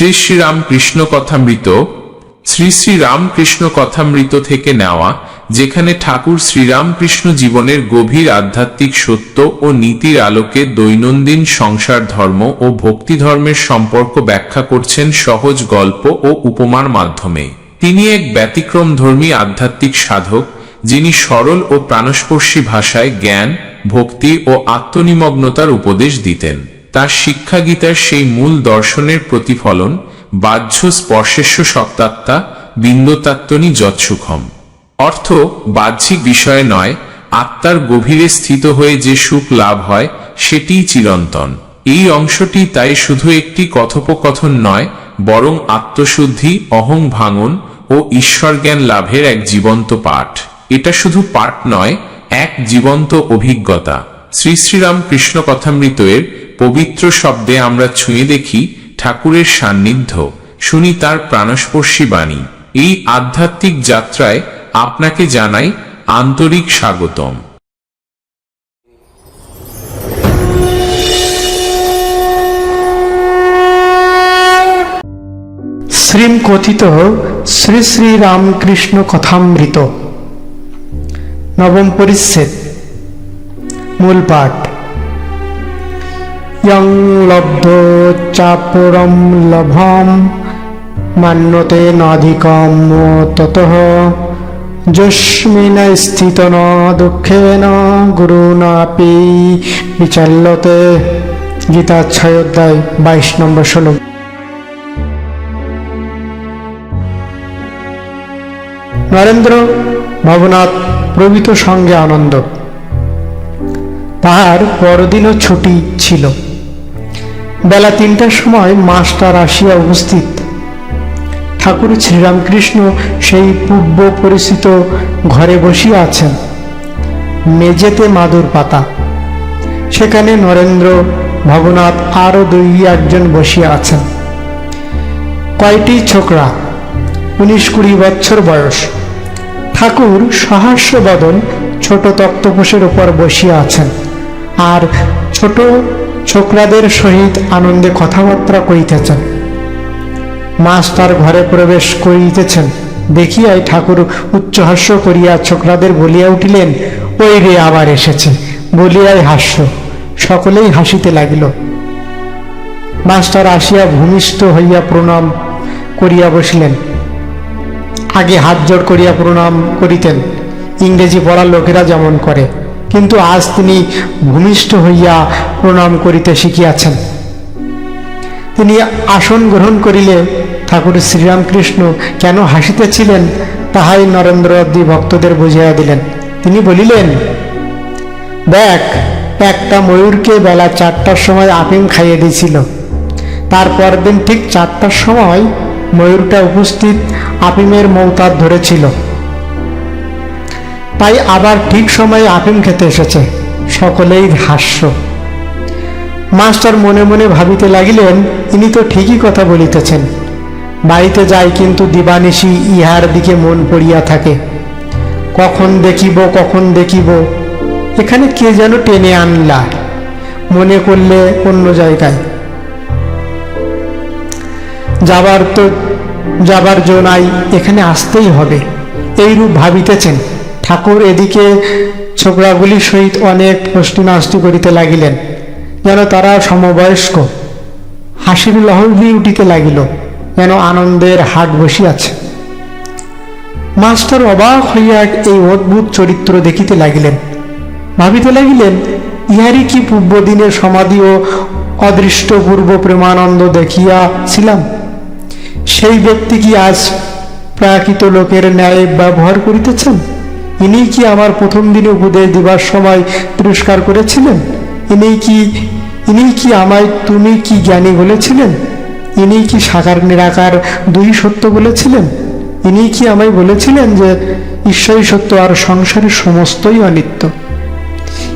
শ্রী শ্রী রামকৃষ্ণ কথামৃত, শ্রী শ্রী রামকৃষ্ণ কথামৃত থেকে নেওয়া, যেখানে ঠাকুর শ্রীরামকৃষ্ণ জীবনের গভীর আধ্যাত্মিক সত্য ও নীতির আলোকে দৈনন্দিন সংসার ধর্ম ও ভক্তি ধর্মের সম্পর্ক ব্যাখ্যা করছেন সহজ গল্প ও উপমার মাধ্যমে। তিনি এক ব্যতিক্রমধর্মী আধ্যাত্মিক সাধক, যিনি সরল ও প্রাণস্পর্শী ভাষায় জ্ঞান, ভক্তি ও আত্মনিমগ্নতার উপদেশ দিতেন। তার শিক্ষা গীতার সেই মূল দর্শনের প্রতিফলন, বাহ্য স্পর্শেষ্য সত্তাত্মা বিন্দতাত্তনি যৎসুখম। অর্থ বাহ্যিক বিষয় নয়, আত্মার গভীরে স্থিত হয়ে যে সুখ লাভ হয়, সেটিই চিরন্তন। এই অংশটি তাই শুধু একটি কথোপকথন নয়, বরং আত্মশুদ্ধি, অহং ভাঙন ও ঈশ্বর জ্ঞান লাভের এক জীবন্ত পাঠ। এটা শুধু পাঠ নয়, এক জীবন্ত অভিজ্ঞতা। শ্রী শ্রীরাম কৃষ্ণ কথামৃতের পবিত্র শব্দে আমরা ছুঁয়ে দেখি ঠাকুরের সান্নিধ্য। শুনি তার প্রাণস্পর্শী বাণী। এই আধ্যাত্মিক যাত্রায় আপনাকে জানাই আন্তরিক স্বাগতম। শ্রীম কথিত শ্রী শ্রী রামকৃষ্ণ কথামৃত। নবম পরিচ্ছেদ। মূল পাঠ। ইয়ং লব্ধ চাপরম লভম মান্যতে নাধিকম তত যস্মিন স্থিত ন দুঃখেন গুরুনাপি বিচাল্যতে গীতাচ্ছয় অধ্যায় বাইশ নম্বর শ্লোক নরেন্দ্র ভবনাথ প্রভৃত সঙ্গে আনন্দ তাহার পরদিনও ছুটি ছিল। বেলা তিনটার সময় মাস্টার আসিয়া উপস্থিত। ঠাকুর শ্রীরামকৃষ্ণ সেই পূর্ব পরিচিত ঘরে বসিয়া আছেন। মেঝেতে মাদুর পাতা। সেখানে নরেন্দ্র ভবনাথ আরও দুই একজন বসিয়া আছেন। কয়টি ছোকরা? উনিশ কুড়ি বছর বয়স। ঠাকুর সহাস্য বদন ছোট তক্তপোষের উপর বসিয়া আছেন। আর ছোট ছোকরাদের সহিত আনন্দে কথাবার্তা করিতেছেন। মাস্টার ঘরে প্রবেশ করিতেছেন। দেখিয়াই ঠাকুর উচ্চহাস্য করিয়া ছোকরাদের বলিয়া উঠিলেন, ওই রে আবার এসেছে। বলিয়াই হাস্য। সকলেই হাসিতে লাগিল। মাস্টার আসিয়া ভূমিষ্ঠ হইয়া প্রণাম করিয়া বসিলেন। আগে হাত জোড় করিয়া প্রণাম করিতেন। ইংরেজি পড়ার লোকেরা যেমন করে। কিন্তু আজ তিনি ভূমিষ্ঠ হইয়া প্রণাম করিতে শিখিয়াছেন। তিনি আসন গ্রহণ করিলে ঠাকুর শ্রীরামকৃষ্ণ কেন হাসিতেছিলেন, তাহাই নরেন্দ্র আদি ভক্তদের বুঝিয়া দিলেন। তিনি বলিলেন, দেখ, একটা ময়ূরকে বেলা চারটার সময় আফিম খাইয়ে দিয়েছিল। তারপর দিন ঠিক চারটার সময় ময়ূরটা উপস্থিত আফিমের মৌতার ধরেছিল। তাই আবার ঠিক সময়ে আফিম খেতে এসেছে। সকলেই হাস্য। মাস্টার মনে মনে ভাবিতে লাগিলেন, ইনি তো ঠিকই কথা বলিতেছেন। বাড়িতে যাই কিন্তু দিবানিশি ইহার দিকে মন পড়িয়া থাকে। কখন দেখিব কখন দেখিব, এখানে কে যেন টেনে আনলা, মনে করলে অন্য জায়গায়। যাবার তো, যাবার জো নাই, এখানে আসতেই হবে। এইরূপ ভাবিতেছেন। ঠাকুর এদিকে ছোকরাগুলির সহিত অনেক প্রশ্নাস্তি করিতে লাগিলেন। যেন তারা সমবয়স্ক। হাসির লহরি উঠিতে লাগিল, যেন আনন্দের হাট বসিয়াছে। মাস্টার অবাক হইয়া এই অদ্ভুত চরিত্র দেখিতে লাগিলেন। ভাবিতে লাগিলেন, ইহারই কি পূর্বদিনের সমাধি ও অদৃষ্ট পূর্ব প্রেমানন্দ দেখিয়াছিলাম? সেই ব্যক্তি কি আজ প্রাকৃত লোকের ন্যায় ব্যবহার করিতেছেন? ইনি কি আমার প্রথম দিনে উপদেশ দিবার সময় তিরস্কার করেছিলেন? ইনি কি ইনি কি আমায় তুমি কি জ্ঞানী বলেছিলেন? ইনি কি সাকার নিরাকার দুই সত্য বলেছিলেন? ইনি কি আমায় বলেছিলেন যে ঈশ্বরই সত্য আর সংসারের সমস্তই অনিত্য?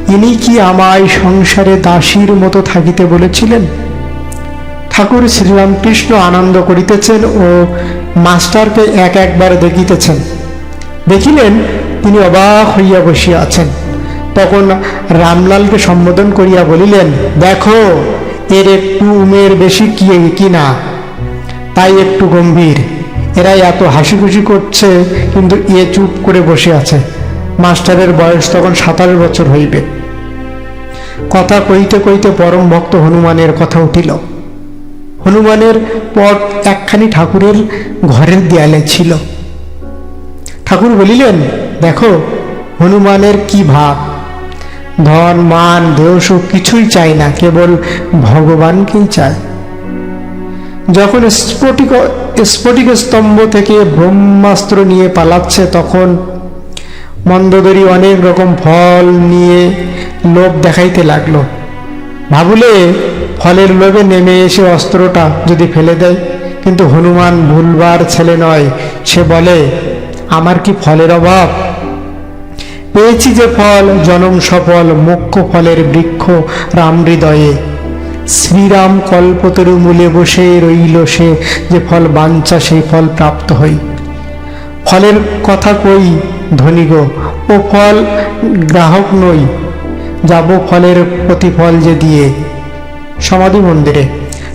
ইনি কি আমায় সংসারে দাসীর মতো থাকিতে বলেছিলেন? ঠাকুর শ্রীরামকৃষ্ণ আনন্দ করিতেছেন ও মাস্টারকে এক একবার দেখিতেছেন। দেখিলেন তিনি অবাক হইয়া বসিয়া আছেন। তখন রামলালকে সম্বোধন করিয়া বলিলেন, দেখো, এর একটু উমের বেশি কি কি না? তাই একটু গম্ভীর। এরাই এত হাসি খুশি করছে, কিন্তু এ চুপ করে বসে আছে। মাস্টারের বয়স তখন সাতাশ বছর হইবে। কথা কইতে কইতে পরম ভক্ত হনুমানের কথা উঠিল। হনুমানের পট একখানি ঠাকুরের ঘরের দেয়ালে ছিল। ঠাকুর বলিলেন, দেখো, হনুমানের কি ভাব? ধন, মান দেহসুখ কিছুই চায় না, কেবল ভগবানকেই চায় যখন স্ফটিক স্ফটিক স্তম্ভ থেকে ব্রহ্মাস্ত্র নিয়ে পালাচ্ছে, তখন মন্দদরি অনেক রকম ফল নিয়ে লোভ দেখাইতে লাগল। ভাবলে ফলের লোভে নেমে এসে অস্ত্রটা যদি ফেলে দেয়, কিন্তু হনুমান ভুলবার ছেলে নয়। সে বলে, আমার কি ফলের অভাব? পেয়েছি যে ফল, জনম সফল, মুখ্য ফলের বৃক্ষ, রাম হৃদয়ে। শ্রীরাম কল্পতরু মূলে বসে রইল সে, যে ফল বাঞ্ছা সেই ফল প্রাপ্ত হই। ফলের কথা কই, ধনী গো? ও ফল গ্রাহক নই, যাব ফলের প্রতিফল যে দিয়ে। সমাধি মন্দিরে।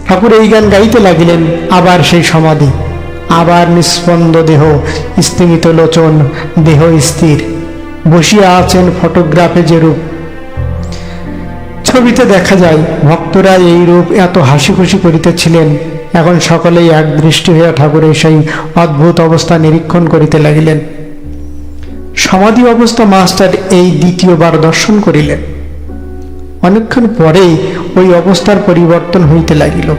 ঠাকুর এই গান গাইতে লাগিলেন, আবার সেই সমাধি। আবার নিস্পন্দ দেহ, স্থিমিত লোচন, দেহ স্থির। বসিয়া আছেন ফটোগ্রাফে যে রূপ। ছবিতে দেখা যায়, ভক্তরা এই রূপ এত হাসি খুশি করিতেছিলেন। এখন সকলেই এক দৃষ্টি হইয়া ঠাকুরের সেই অদ্ভুত অবস্থা নিরীক্ষণ করিতে লাগিলেন। সমাধি অবস্থা মাস্টার এই দ্বিতীয়বার দর্শন করিলেন। অনেকক্ষণ পরেই ওই অবস্থার পরিবর্তন হইতে লাগিল।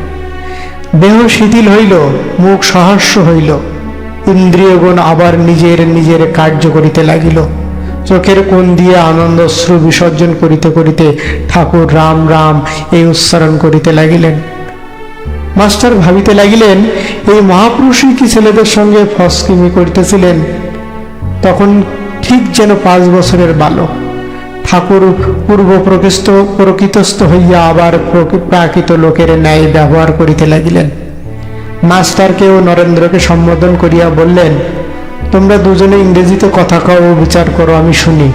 দেহ শিথিল হইল, মুখ সহস্য হইল। ইন্দ্রিয়গুণ আবার নিজের নিজের কার্য করিতে লাগিল। চোখের কোণ দিয়ে আনন্দশ্রু বিসর্জন করিতে করিতে ঠাকুর রাম রাম এই উচ্চারণ করিতে লাগিলেন। মাস্টার ভাবিতে লাগিলেন, এই মহাপুরুষই কি ছেলেদের সঙ্গে ফসকিমি করিতেছিলেন? তখন ঠিক যেন পাঁচ বছরের বালক। ঠাকুর পূর্ব প্রকৃষ্ট প্রকৃতস্থ হইয়া আবার প্রকৃ- প্রাকৃত লোকের ন্যায় ব্যবহার করিতে লাগিলেন। মাস্টারকেও নরেন্দ্রকে সম্বোধন করিয়া বললেন তোমরা দুজনে ইংরেজিতে কথা কও ও বিচার করো, আমি শুনি।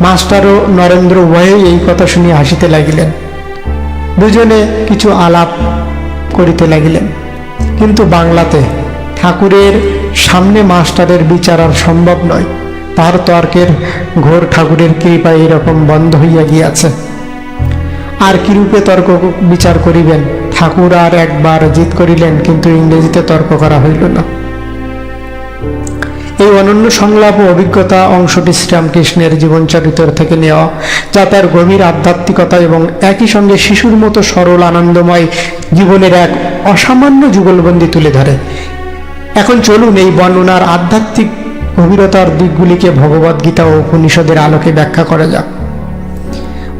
মাস্টার ও নরেন্দ্র উভয়ে এই কথা শুনিয়া হাসিতে লাগিলেন। দুজনে কিছু আলাপ করিতে লাগিলেন। কিন্তু বাংলাতে ঠাকুরের সামনে মাস্টারের বিচার আর সম্ভব নয়। তার তর্কের ঘোর ঠাকুরের কৃপায় এরকম বন্ধ হইয়া গিয়াছে। আর কিরূপে তর্ক বিচার করিবেন? ঠাকুর আর একবার জিত করিলেন, কিন্তু ইংরেজিতে তর্ক করা হইল না। এই অনন্য সংলাপ ও অভিজ্ঞতা অংশটি শ্রীরামকৃষ্ণের জীবনচরিত্র থেকে নেওয়া, যা তার গভীর আধ্যাত্মিকতা এবং একই সঙ্গে শিশুর মতো সরল আনন্দময় জীবনের এক অসামান্য যুগলবন্দি তুলে ধরে। এখন চলুন এই বর্ণনার আধ্যাত্মিক গভীরতার দিকগুলিকে ভগবদ্গীতা ও উপনিষদের আলোকে ব্যাখ্যা করা যাক।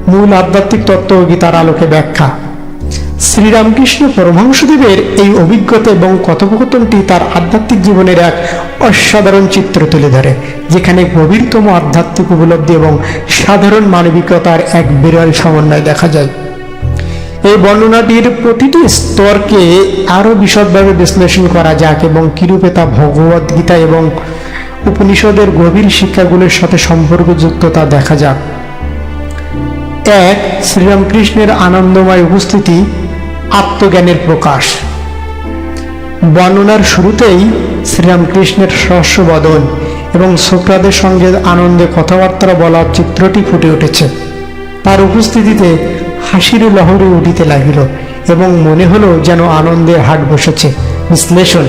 মূল আধ্যাত্মিক তত্ত্ব ও গীতার আলোকে ব্যাখ্যা। শ্রীরামকৃষ্ণ পরমহংসদেবের এই অভিজ্ঞতা এবং কথোপকথনটি তার আধ্যাত্মিক জীবনের এক অসাধারণ চিত্র তুলে ধরে, যেখানে গভীরতম আধ্যাত্মিক উপলব্ধি এবং সাধারণ মানবিকতার এক বিরল সমন্বয় দেখা যায়। এই বর্ণনাটির প্রতিটি স্তরকে আরও বিশদভাবে বিশ্লেষণ করা যাক এবং কিরূপে তা ভগবদ্গীতা এবং উপনিষদের গভীর শিক্ষাগুলির সাথে সম্পর্কযুক্ত তা দেখা যাক। এক, শ্রীরামকৃষ্ণের আনন্দময় উপস্থিতি আত্মজ্ঞানের প্রকাশ। বর্ণনার শুরুতেই শ্রীরামকৃষ্ণের সহস্যবদন এবং ছোকরাদের সঙ্গে আনন্দে কথাবার্তা বলার চিত্রটি ফুটে উঠেছে। তার উপস্থিতিতে হাসির লহরে উঠিতে লাগিল এবং মনে হলো যেন আনন্দের হাট বসেছে। বিশ্লেষণ,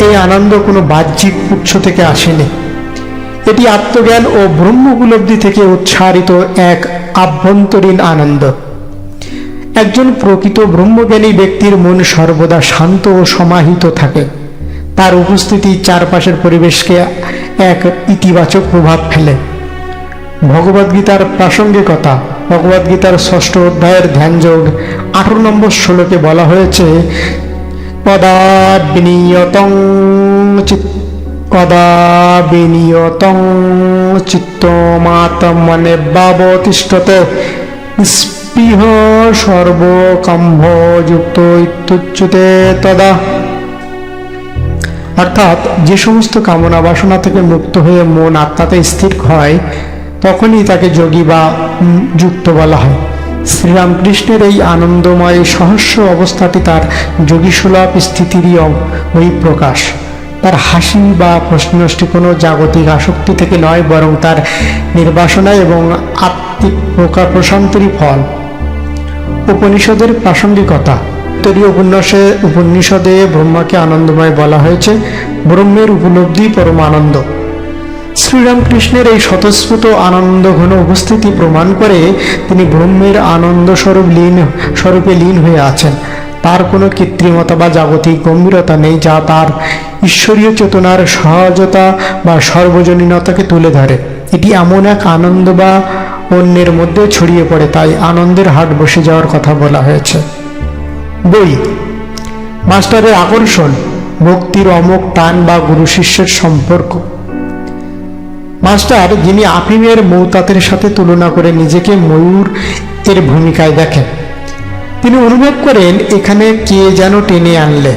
এই আনন্দ কোনো বাহ্যিক উৎস থেকে আসেনি। এটি আত্মজ্ঞান ও ব্রহ্ম উপলব্ধি থেকে উচ্চারিত এক আভ্যন্তরীণ আনন্দ। একজন প্রকৃত ব্রহ্মজ্ঞানী ব্যক্তির মন সর্বদা শান্ত ও সমাহিত থাকে। তার উপস্থিতি চারপাশের পরিবেশকে এক ইতিবাচক প্রভাব ফেলে। ভগবদ্গীতার প্রাসঙ্গিকতা ভগবদ্গীতার ষষ্ঠ অধ্যায়ের ধ্যানযোগ আঠারো নম্বর শ্লোকে বলা হয়েছে কদা বিনিয়তং কদা বিনিয়তং স্পৃহ সর্বকাম্ভযুক্ত ইত্যুচ্যুতে তদা। অর্থাৎ যে সমস্ত কামনা বাসনা থেকে মুক্ত হয়ে মন আত্মাতে স্থির হয়, তখনই তাকে যোগী বা যুক্ত বলা হয়। শ্রীরামকৃষ্ণের এই আনন্দময় সহস্র অবস্থাটি তার যোগীসুলভ স্থিতিরই ওই প্রকাশ। তার হাসি বা প্রশ্নষ্টি কোনো জাগতিক আসক্তি থেকে নয়, বরং তার নির্বাসনা এবং আত্মিক প্রকার প্রশান্তিরই ফল। উপনিষদের প্রাসঙ্গিকতা। তৈরি উপন্যাসে উপনিষদে ব্রহ্মাকে আনন্দময় বলা হয়েছে, ব্রহ্মের উপলব্ধি পরম আনন্দ শ্রীরামকৃষ্ণের এই স্বতঃস্ফূর্ত আনন্দ ঘন উপস্থিতি প্রমাণ করে তিনি ব্রহ্মের আনন্দ স্বরূপ লীন, স্বরূপে লীন হয়ে আছেন। তার কোনো কৃত্রিমতা বা জাগতিক গম্ভীরতা নেই যা তার ঈশ্বরীয় চেতনার সহজতা বা সর্বজনীনতাকে তুলে ধরে। এটি এমন এক আনন্দ বা অন্যের মধ্যে ছড়িয়ে পড়ে, তাই আনন্দের হাট বসে যাওয়ার কথা বলা হয়েছে। বই, মাস্টারের আকর্ষণ, ভক্তির অমোক টান বা গুরু শিষ্যের সম্পর্ক। মাস্টার, যিনি আফিমের মৌতাতের সাথে তুলনা করে নিজেকে ময়ূর এর ভূমিকায় দেখেন। তিনি অনুভব করেন, এখানে কে যেন টেনে আনলে।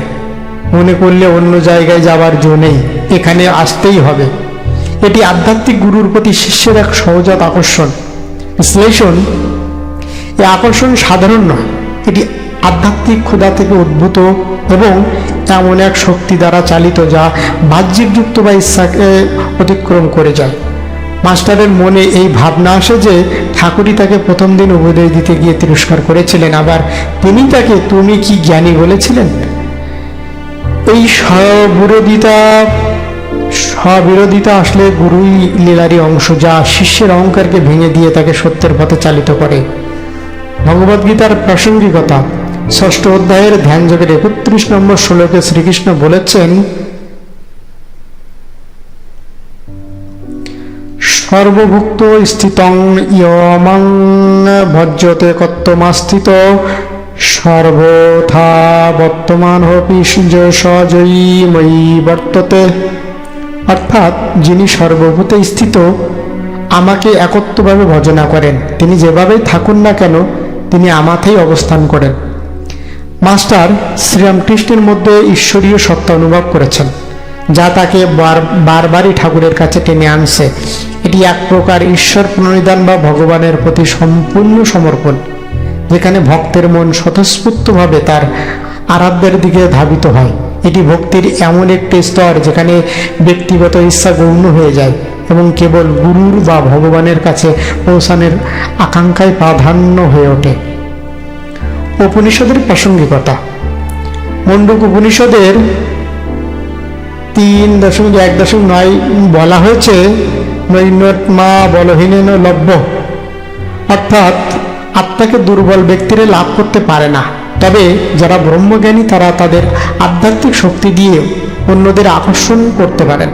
মনে করলে অন্য জায়গায় যাবার জো নেই, এখানে আসতেই হবে। এটি আধ্যাত্মিক গুরুর প্রতি শিষ্যের এক সহজাত আকর্ষণ। বিশ্লেষণ, এই আকর্ষণ সাধারণ নয়, এটি আধ্যাত্মিক ক্ষুধা থেকে উদ্ভূত এবং এমন এক শক্তি দ্বারা চালিত যা বাহ্যিক যুক্ত বা ইচ্ছাকে অতিক্রম করে যায়। মাস্টারের মনে এই ভাবনা আসে যে ঠাকুরই তাকে প্রথম দিন উপদেশ দিতে গিয়ে তিরস্কার করেছিলেন, আবার তিনি তাকে তুমি কি জ্ঞানী বলেছিলেন? এই স্ববিরোধিতা স্ববিরোধিতা আসলে গুরুই লীলারই অংশ, যা শিষ্যের অহংকারকে ভেঙে দিয়ে তাকে সত্যের পথে চালিত করে। ভগবদ্গীতার প্রাসঙ্গিকতা, ষষ্ঠ অধ্যায়ের ধ্যান যোগের একত্রিশ নম্বর শ্লোকে শ্রীকৃষ্ণ বলেছেন, সর্বভুক্ত স্থিতং ইয়মং ভজ্যতে কত্তমাস্থিত, সর্বথা বর্তমান হপি সজয়ী ময়ী বর্ততে। অর্থাৎ যিনি সর্বভূতে স্থিত, আমাকে একত্বভাবে ভজনা করেন। তিনি যেভাবেই থাকুন না কেন, তিনি আমাতেই অবস্থান করেন। মাস্টার শ্রীরামকৃষ্ণের মধ্যে ঈশ্বরীয় সত্তা অনুভব করেছেন, যা তাকে বার, বারবারই ঠাকুরের কাছে টেনে আনছে। এটি এক প্রকার ঈশ্বর প্রণিধান বা ভগবানের প্রতি সম্পূর্ণ সমর্পণ, যেখানে ভক্তের মন স্বতঃস্ফূর্তভাবে তার আরাধ্যের দিকে ধাবিত হয়। এটি ভক্তির এমন একটি স্তর যেখানে ব্যক্তিগত ইচ্ছা গৌণ হয়ে যায় এবং কেবল গুরুর বা ভগবানের কাছে পৌঁছানোর আকাঙ্ক্ষায় প্রাধান্য হয়ে ওঠে। উপনিষদের প্রাসঙ্গিকতা। মণ্ডুক উপনিষদের তিন দশমিক এক দশমিক নয় বলা হয়েছে নৈনত্মা বলহীন লভ্য অর্থাৎ আত্মাকে দুর্বল ব্যক্তিরা লাভ করতে পারে না। তবে যারা ব্রহ্মজ্ঞানী তারা তাদের আধ্যাত্মিক শক্তি দিয়ে অন্যদের আকর্ষণ করতে পারেন।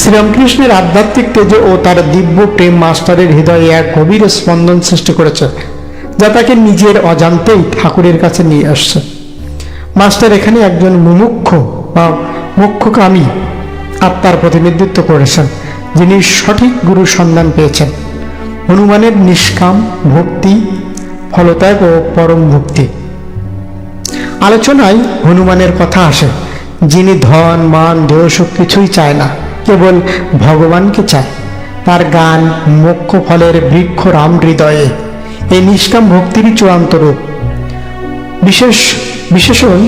শ্রীরামকৃষ্ণের আধ্যাত্মিক তেজ ও তার দিব্য প্রেম মাস্টারের হৃদয়ে এক গভীর স্পন্দন সৃষ্টি করেছে, যা তাকে নিজের অজান্তেই ঠাকুরের কাছে নিয়ে আসছে। মাস্টার এখানে একজন মুমুক্ষ বা মুখ্যকামী আত্মার প্রতিনিধিত্ব করেছেন, যিনি সঠিক গুরুর সন্ধান পেয়েছেন। হনুমানের নিষ্কাম ভক্তি, ফলত্যাগ ও পরম ভক্তি। আলোচনায় হনুমানের কথা আসে, যিনি ধন, মান দেহসুখ কিছুই চায় না, কেবল ভগবানকে চায়। তার গান, মোক্ষ ফলের বৃক্ষ রাম হৃদয়ে, এই নিষ্কাম ভক্তিরই চূড়ান্ত রূপ। বিশেষ, বিশেষণ,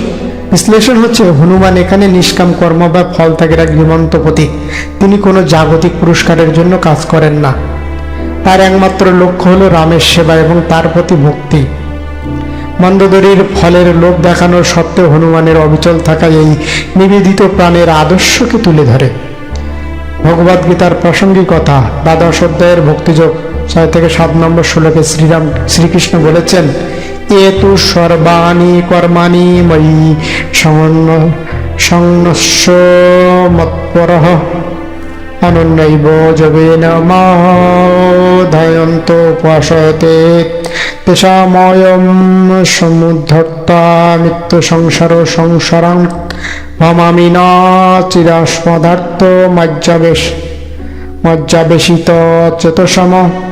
বিশ্লেষণ হচ্ছে হনুমান এখানে নিষ্কাম কর্ম বা ফল ত্যাগের এক জীবন্ত প্রতীক। তিনি কোনো জাগতিক পুরস্কারের জন্য কাজ করেন না। তার একমাত্র লক্ষ্য হলো রামের সেবা এবং তার প্রতি ভক্তি। মন্দদরির ফলের লোভ দেখানোর সত্ত্বেও হনুমানের অবিচল থাকা এই নিবেদিত প্রাণের আদর্শকে তুলে ধরে। ভগবদ্গীতার কথা দ্বাদশ অধ্যায়ের ভক্তিযোগ ছয় থেকে সাত নম্বর শ্লোকে শ্রীরাম, শ্রীকৃষ্ণ বলেছেন, এ তু সর্বাণী কর্মাণি ময়ী সংনস্য মৎপরঃ অনন্যৈব যোগেন মাধয়ন্ত উপাসতে তেষাময়ম সমুদ্ধর্তা মৃত্যু সংসার সংসারাং ভমামি না চিরাস্মদার্থ মজ্জাবেশ মজ্জাবেশিত চেতসম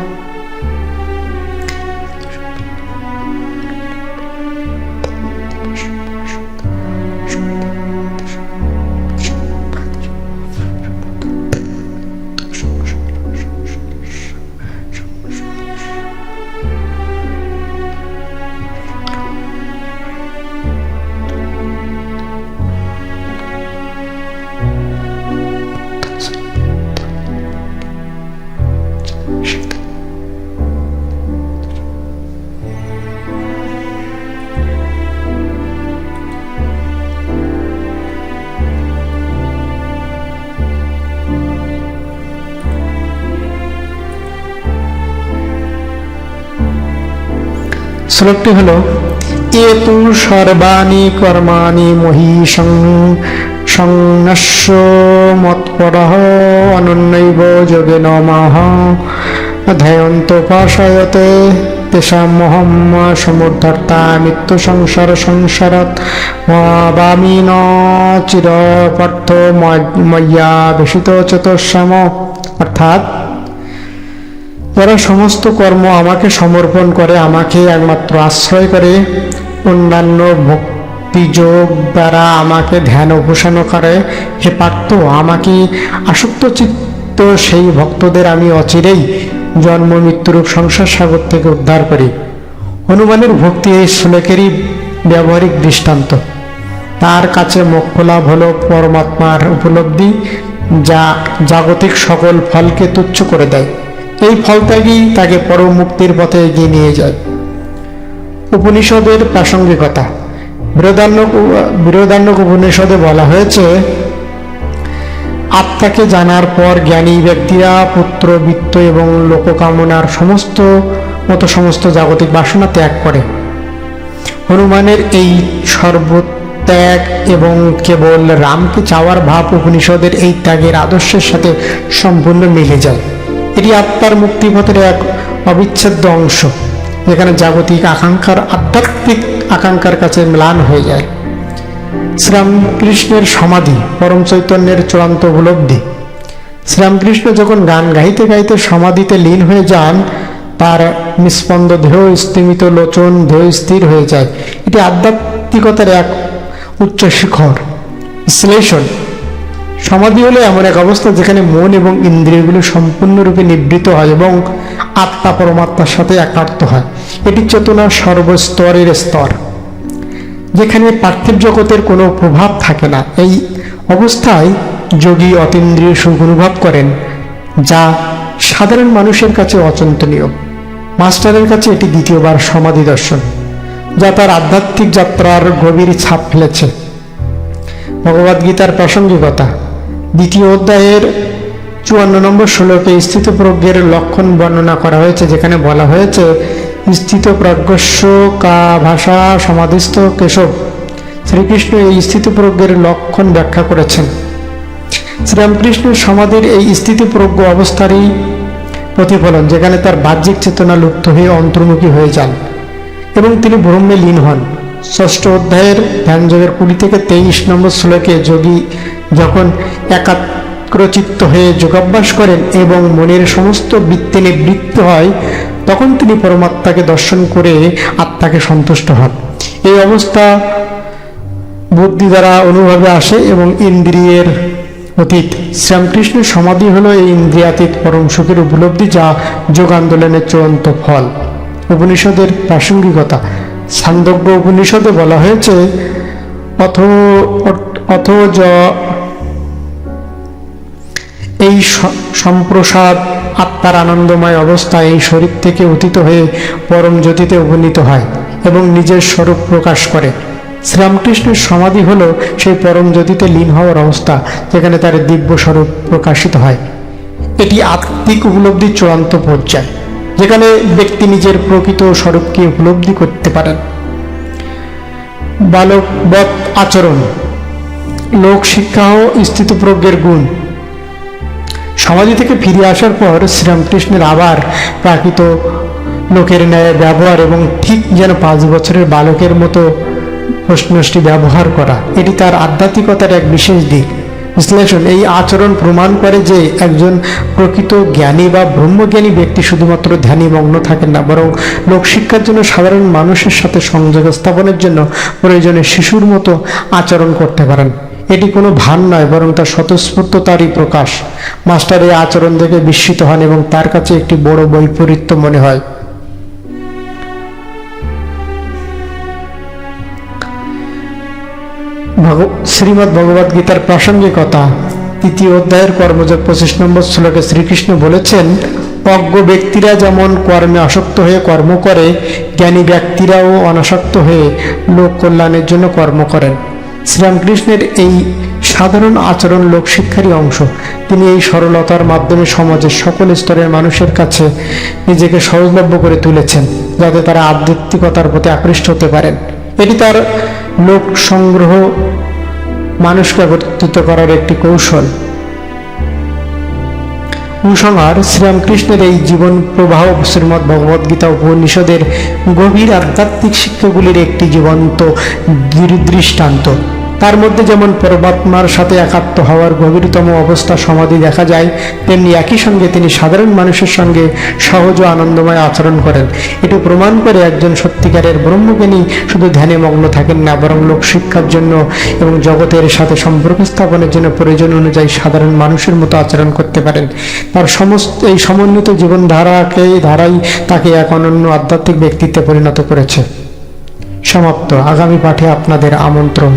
শ্লোকটি হলো, এ তু সর্বাণি কর্মাণি মহিষং সংনস্য মৎপর অনন্যৈব যোগে নমঃ ধ্যায়ন্ত পাশায়তে মহম সমুদ্ধর্তা মৃত্যু সংসার সংসারত বামী ন অর্থাৎ যারা সমস্ত কর্ম আমাকে সমর্পণ করে আমাকে একমাত্র আশ্রয় করে। অন্যান্য ভক্তিযোগ দ্বারা আমাকে ধ্যান উপাসনা করে। হে পার্থ, আমাকে আসক্ত চিত্ত সেই ভক্তদের আমি অচিরেই জন্ম, মৃত্যুরূপ সংসার সাগর থেকে উদ্ধার করি। হনুমানের ভক্তি এই শ্লোকেরই ব্যবহারিক দৃষ্টান্ত। তার কাছে মোক্ষ লাভ হলো পরমাত্মার উপলব্ধি, যা জাগতিক সকল ফলকে তুচ্ছ করে দেয়। এই ফলত্যাগই তাকে পরম মুক্তির পথে এগিয়ে নিয়ে যায়। উপনিষদের প্রাসঙ্গিকতা। বৃহদান্যক বৃহদান্যক উপনিষদে বলা হয়েছে, আত্মাকে জানার পর জ্ঞানী ব্যক্তিরা পুত্র, বৃত্ত এবং লোককামনার সমস্ত মতো সমস্ত জাগতিক বাসনা ত্যাগ করে। হনুমানের এই সর্বত্যাগ এবং কেবল রামকে চাওয়ার ভাব উপনিষদের এই ত্যাগের আদর্শের সাথে সম্পূর্ণ মিলে যায়। এটি আত্মার মুক্তিপথের এক অবিচ্ছেদ্য অংশ, যেখানে জাগতিক আকাঙ্ক্ষার আধ্যাত্মিক আকাঙ্ক্ষার কাছে ম্লান হয়ে যায়। শ্রীরামকৃষ্ণের সমাধি, পরম চৈতন্যের চূড়ান্ত উপলব্ধি। শ্রীরামকৃষ্ণ যখন গান গাইতে গাইতে সমাধিতে লীন হয়ে যান, তার নিস্পন্দ দেহ স্তিমিত লোচন দেহ স্থির হয়ে যায়। এটি আধ্যাত্মিকতার এক উচ্চ শিখর, বিশ্লেষণ। সমাধি হলো এমন এক অবস্থা যেখানে মন এবং ইন্দ্রিয়গুলো সম্পূর্ণরূপে নিবৃত হয় এবং আত্মা পরমাত্মার সাথে একাত্ম হয়। এটি চেতনার সর্বস্তরের স্তর, যেখানে পার্থিব জগতের কোনো প্রভাব থাকে না। এই অবস্থায় যোগী অতীন্দ্রিয় সুখ অনুভব করেন, যা সাধারণ মানুষের কাছে অচিন্তনীয়। মাস্টারের কাছে এটি দ্বিতীয়বার সমাধি দর্শন, যা তার আধ্যাত্মিক যাত্রার গভীর ছাপ ফেলেছে। ভগবদ্গীতার প্রাসঙ্গিকতা দ্বিতীয় অধ্যায়ের চুয়ান্ন নম্বর শ্লোকে স্থিতপ্রজ্ঞের লক্ষণ বর্ণনা করা হয়েছে, যেখানে বলা হয়েছে, স্থিতপ্রজ্ঞস্য কা ভাষা সমাধিস্থ কেশব। শ্রীকৃষ্ণ এই স্থিতপ্রজ্ঞের লক্ষণ ব্যাখ্যা করেছেন। শ্রীরামকৃষ্ণের সমাধির এই স্থিতিপ্রজ্ঞ অবস্থারই প্রতিফলন, যেখানে তার বাহ্যিক চেতনা লুপ্ত হয়ে অন্তর্মুখী হয়ে যান এবং তিনি ব্রহ্মে লীন হন। ষষ্ঠ অধ্যায়ের ধ্যানযোগের কুড়ি থেকে তেইশ নম্বর শ্লোকে যোগী যখন একাগ্রচিত্ত হয়ে যোগাভ্যাস করেন এবং মনের সমস্ত বৃত্তি নিবৃত্ত হয়, তখন তিনি পরমাত্মাকে দর্শন করে আত্মাকে সন্তুষ্ট হন। এই অবস্থা বুদ্ধি দ্বারা অনুভবে আসে এবং ইন্দ্রিয়ের অতীত। শ্রীরামকৃষ্ণের সমাধি হলো এই ইন্দ্রিয়াতীত পরম সুখের উপলব্ধি যা যোগ আন্দোলনের চূড়ান্ত ফল। উপনিষদের প্রাসঙ্গিকতা। ছান্দজ্ঞ উপনিষদে বলা হয়েছে, অথ অথ এই সম্প্রসাদ, আত্মার আনন্দময় অবস্থা এই শরীর থেকে অতীত হয়ে পরম জ্যোতিতে উপনীত হয় এবং নিজের স্বরূপ প্রকাশ করে। শ্রীরামকৃষ্ণের সমাধি হল সেই পরম জ্যোতিতে লীন হওয়ার অবস্থা, যেখানে তার দিব্য স্বরূপ প্রকাশিত হয়। এটি আত্মিক উপলব্ধির চূড়ান্ত পর্যায়, যেখানে ব্যক্তি নিজের প্রকৃত স্বরূপকে উপলব্ধি করতে পারেন। বালকবৎ আচরণ, লোক শিক্ষা ও স্থিতপ্রজ্ঞের গুণ সমাধি থেকে ফিরে আসার পর শ্রীরামকৃষ্ণের আবার প্রাকৃত লোকের ন্যায় ব্যবহার এবং ঠিক যেন পাঁচ বছরের বালকের মতো প্রশ্নটি ব্যবহার করা, এটি তার আধ্যাত্মিকতার এক বিশেষ দিক। বিশ্লেষণ, এই আচরণ প্রমাণ করে যে একজন প্রকৃত জ্ঞানী বা ব্রহ্মজ্ঞানী ব্যক্তি শুধুমাত্র ধ্যানী মগ্ন থাকেন না, বরং লোকশিক্ষার জন্য সাধারণ মানুষের সাথে সংযোগ স্থাপনের জন্য প্রয়োজনে শিশুর মতো আচরণ করতে পারেন। এটি কোনো ভান নয়, বরং তার স্বতঃস্ফূর্ততারই প্রকাশ। মাস্টার এই আচরণ দেখে বিস্মিত হন এবং তার কাছে একটি বড় বৈপরীত্য মনে হয়। শ্রীমদ্ ভগবদ গীতার প্রাসঙ্গিকতা, তৃতীয় অধ্যায়ের কর্মযোগ পঁচিশ নম্বর শ্লোকে শ্রীকৃষ্ণ বলেছেন, অজ্ঞ ব্যক্তিরা যেমন কর্মে আসক্ত হয়ে কর্ম করে, জ্ঞানী ব্যক্তিরাও অনাসক্ত হয়ে লোক কল্যাণের জন্য কর্ম করেন। শ্রীরামকৃষ্ণের এই সাধারণ আচরণ লোকশিক্ষারই অংশ। তিনি এই সরলতার মাধ্যমে সমাজের সকল স্তরের মানুষের কাছে নিজেকে সহজলভ্য করে তুলেছেন, যাতে তারা আধ্যাত্মিকতার প্রতি আকৃষ্ট হতে পারেন। এটি তার লোক সংগ্রহ মানুষকে একত্রিত করার একটি কৌশল। কুসংহার শ্রীরামকৃষ্ণের এই জীবন প্রবাহ শ্রীমদ্ ভগবদ্গীতা উপনিষদের গভীর আধ্যাত্মিক শিক্ষাগুলির একটি জীবন্ত দৃষ্টান্ত তার মধ্যে যেমন পরমাত্মার সাথে একাত্ম হওয়ার গভীরতম অবস্থা সমাধি দেখা যায়, তেমনি একই সঙ্গে তিনি সাধারণ মানুষের সঙ্গে সহজ ও আনন্দময় আচরণ করেন। এটি প্রমাণ করে একজন সত্যিকারের ব্রহ্মজ্ঞানী শুধু ধ্যানে মগ্ন থাকেন না, বরং লোক শিক্ষার জন্য এবং জগতের সাথে সম্পর্ক স্থাপনের জন্য প্রয়োজন অনুযায়ী সাধারণ মানুষের মতো আচরণ করতে পারেন। তার সমস্ত, এই সমন্বিত জীবনধারাকে ধারাই তাকে এক অনন্য আধ্যাত্মিক ব্যক্তিত্বে পরিণত করেছে। সমাপ্ত। আগামী পাঠে আপনাদের আমন্ত্রণ।